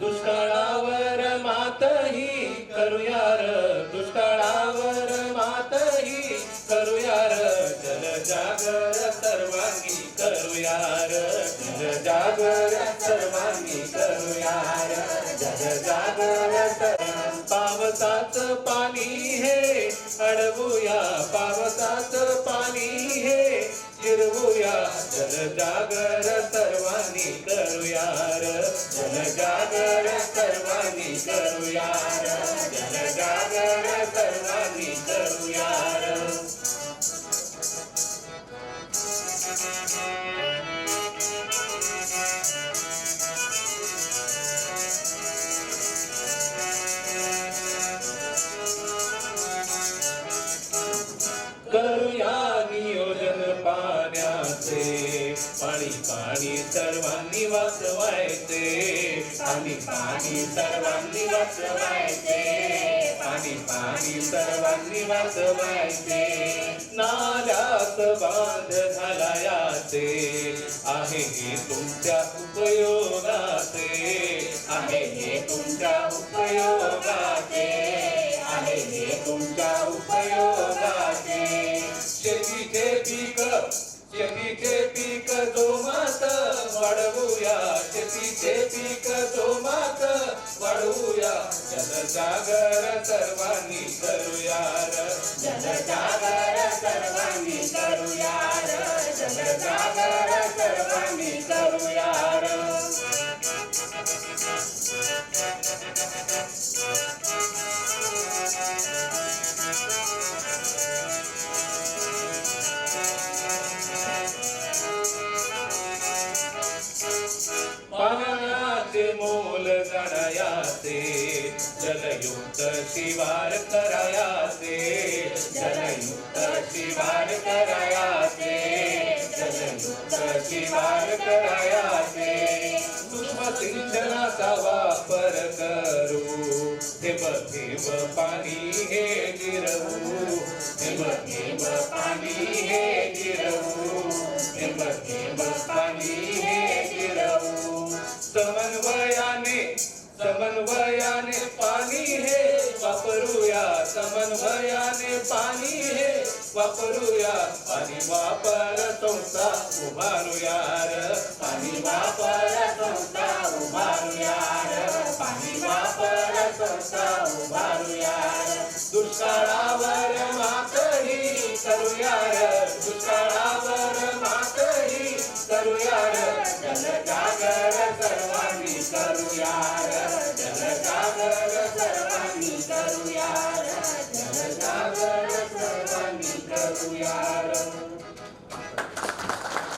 दुष्काळावर मातही करूया र दुष्काळावर मातही करूया र जलजागर सर्वांगी करूया र जलजागर सर्वांगी करूया र जलजागर पावसाचं पाणी हे अडवूया. पावसाचं पाणी हे हिरवू जनजागर सर्वांनी करूया जनजागर सर्वांनी करूया पाणी सर्वांनी वाचवायचे. आणि पाणी सर्वांनी वाचवायचे. आणि पाणी सर्वांनी वाचवायचे. नाल्यात बांध घालायाचे आहे हे तुमच्या उपयोगाचे. आहे हे तुमच्या उपयोगाचे. आहे हे तुमच्या उपयोगाचे. शेतीचे पीक शेतीचे पीक जोमात वाढवूया. शेतीचे पीक जोमात वाढवूया. जनजागर सर्वांनी करूया जनजागर सर्वांनी करूया जनजागर सर्वांनी मोल जलयुक्त शिवार करायासे जलयुक्त शिवार करायासे जलयुक्त शिवार करायासे सूक्ष्म सिंचनाचा वापर करू थेंब थेंब पाणी हे गिरवू थेंब थेंब पाणी हे गिरवू थेंब थेंब पाणी समन्वयाने पाणी हे वापरूया. समन्वयाने पाणी हे वापरूया. पाणी वापर संस्था उभारूया पाणी वापर संस्था उभारूया पाणी वापर संस्था उभारूया दुष्काळावर मातही करूया दुष्काळावर मातही करूया र. जनजागर सर्वांनी करूया Yes.